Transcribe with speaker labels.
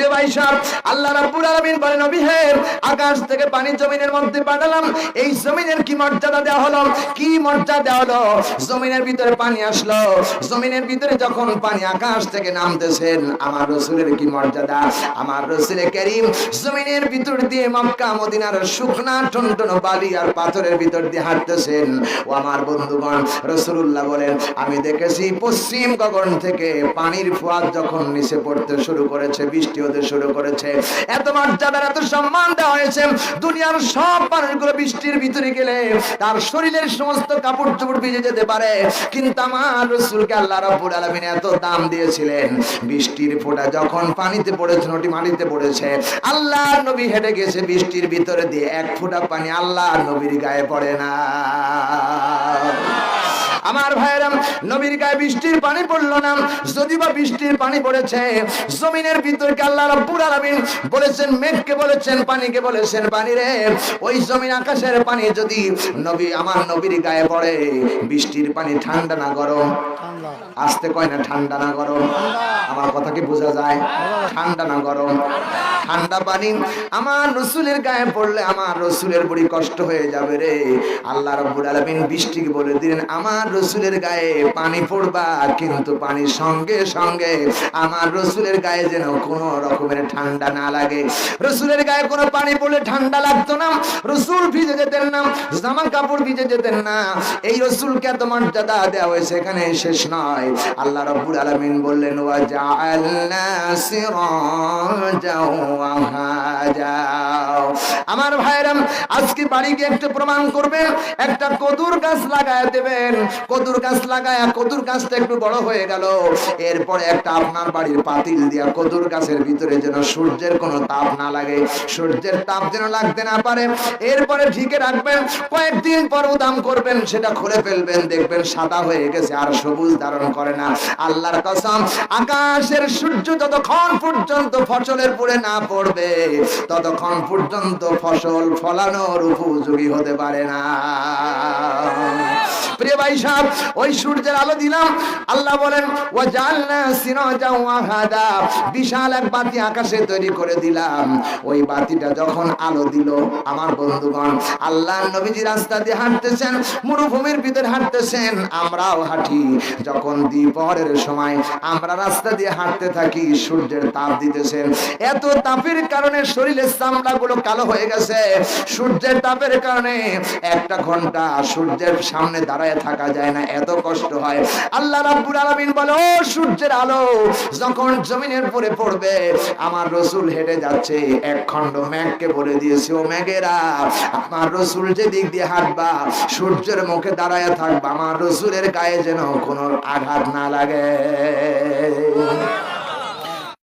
Speaker 1: প্রিয় ভাই আল্লাহ রাব্বুল আলামিন বলেন আকাশ থেকে পানি জমিনের মধ্যে পাঠালাম। এই জমিনের কি মর্যাদা দেওয়া হলো? কি মর্যাদা দেওয়া হলো? জমিনের ভিতরে পানি আসলো। জমিনের ভিতরে যখন পানি আকাশ থেকে নামতেছেন, আমার রসুলের কি মর্যাদা? আমার রসুলের জমিনের ভিতর দিয়ে মক্কা, মদিনার শুকনা, টনটন বালি আর পাথরের ভিতর দিয়ে হাঁটতেছেন। ও আমার বন্ধুগণ রসুল্লাহ বলেন, আমি দেখেছি পশ্চিম গগন থেকে পানির ফুয়াদ যখন নিচে পড়তে শুরু করেছে বৃষ্টি হতে শুরু করেছে। এত মর্যাদার, এত সম্মান দেওয়া হয়েছে। দুনিয়ার সব মানুষগুলো বৃষ্টির ভিতরে গেলে তার শরীরের সমস্ত কাপড় চোপড় ভিজে যেতে পারে। কিন্তু আমার রসুলকে আল্লাহ রাব্বুল আলামিন এত দাম দিয়েছিলেন। বৃষ্টির ফোঁটা যখন পানিতে পড়েছে ওটি মাটিতে পড়েছে আল্লাহ নবী হেঁটে গেছে বৃষ্টির ভিতরে দিয়ে। এক ফোঁটা পানি আল্লাহ নবীর গায়ে পড়ে না। আমার ভাইরাম নবীর গায়ে বৃষ্টির পানি পড়ল না। যদি বা বৃষ্টির পানি পড়েছে জমিনের ভিতরকে আল্লাহ রাব্বুল আলামিন বলেছেন মেঘকে বলেছেন পানিকে বলেছেন পানি রে ওই জমিন আকাশের পানি যদি নবী আমার নবীর গায়ে পড়ে বৃষ্টির পানি ঠান্ডা না গরম? আসতে কয় না ঠান্ডা না গরম? আমার কথা কি বোঝা যায়? ঠান্ডা না গরম? ঠান্ডা পানি আমার রসুলের গায়ে পড়লে আমার রসুলের বড়ি কষ্ট হয়ে যাবে রে। আল্লাহ রব্বুল আলামিন বৃষ্টিকে বলে দিলেন, আমার রসুলের গায়ে পানি পড়বা, কিন্তু পানির সঙ্গে সঙ্গে আমার রসুলের গায়ে যেন কোনো রকমের ঠান্ডা না লাগে। রসুলের গায়ে কোনো পানি পড়লে ঠান্ডা লাগতো না। রসুল ভিজে যেতেন না, জামা কাপড় ভিজে যেতেন না। এই রসুলকে এত মর্যাদা দেওয়া হয়েছে এখানে শেষ নয়। আল্লাহ রব্বুল আলামিন বললেন, ওয়া জাআলনা সিরাজাও আমার ভাইরাম, আজকে বাড়ি গিয়ে একটু প্রমাণ করবেন। একটা কদুর গাছ লাগায় দেবেন। কদুর গাছ লাগায় কদুর গাছটা একটু বড় হয়ে গেল। এরপরে একটা আপনার বাড়ির পাতিল দিয়া কদুর গাছের ভিতরে যেন সূর্যের কোনো তাপ না লাগে। সূর্যের তাপ যেন লাগতে না পারে। এরপরে ঢিকে রাখবেন। কয়েকদিন পর উদাম করবেন। সেটা খুলে ফেলবেন। দেখবেন সাদা হয়ে গেছে, আর সবুজ ধারণ করে না। আল্লাহর কসম, আকাশের সূর্য যতক্ষণ পর্যন্ত ফসলের পরে না পড়বে, ততক্ষণ পর্যন্ত ফসল ফলানোর উপযোগী হতে পারে না। প্রিয় ভাই সাহেব, ওই সূর্যের আলো দিলাম, আল্লাহ বলেন সিরাজা ওয়াহাদা। বিশাল এক বাতি আকাশে তৈরি করে দিলাম। ওই বাতিটা যখন আলো দিল, আমার বন্ধুগণ আল্লাহ নবীজি রাস্তা দিয়ে হাঁটতেছেন, মরুভূমির ভিতরে হাঁটতেছেন, আমরাও হাঁটি। যখন দ্বিপহরের সময় আমরা রাস্তা দিয়ে হাঁটতে থাকি, সূর্যের তাপ দিতেছেন। এত তাপের কারণে শরীরের চামড়াগুলো কালো হয়ে গেছে। সূর্যের তাপের কারণে একটা ঘণ্টা সূর্যের সামনে দাঁড়ায় থাকা যায় না, এত কষ্ট হয়। আল্লাহ রাব্বুল আলামিন বলে সূর্যের আলো, যখন জমিনের পরে পড়বে, আমার রসুল হেঁটে যাচ্ছে, এক খণ্ড ম্যাগকে বলে দিয়েছে, ও ম্যাগেরা আমার রসুল যে দিক দিয়ে হাঁটবা, সূর্যের মুখে দাঁড়ায় থাকবা, আমার রসুলের গায়ে যেন কোনো আঘাত না লাগে।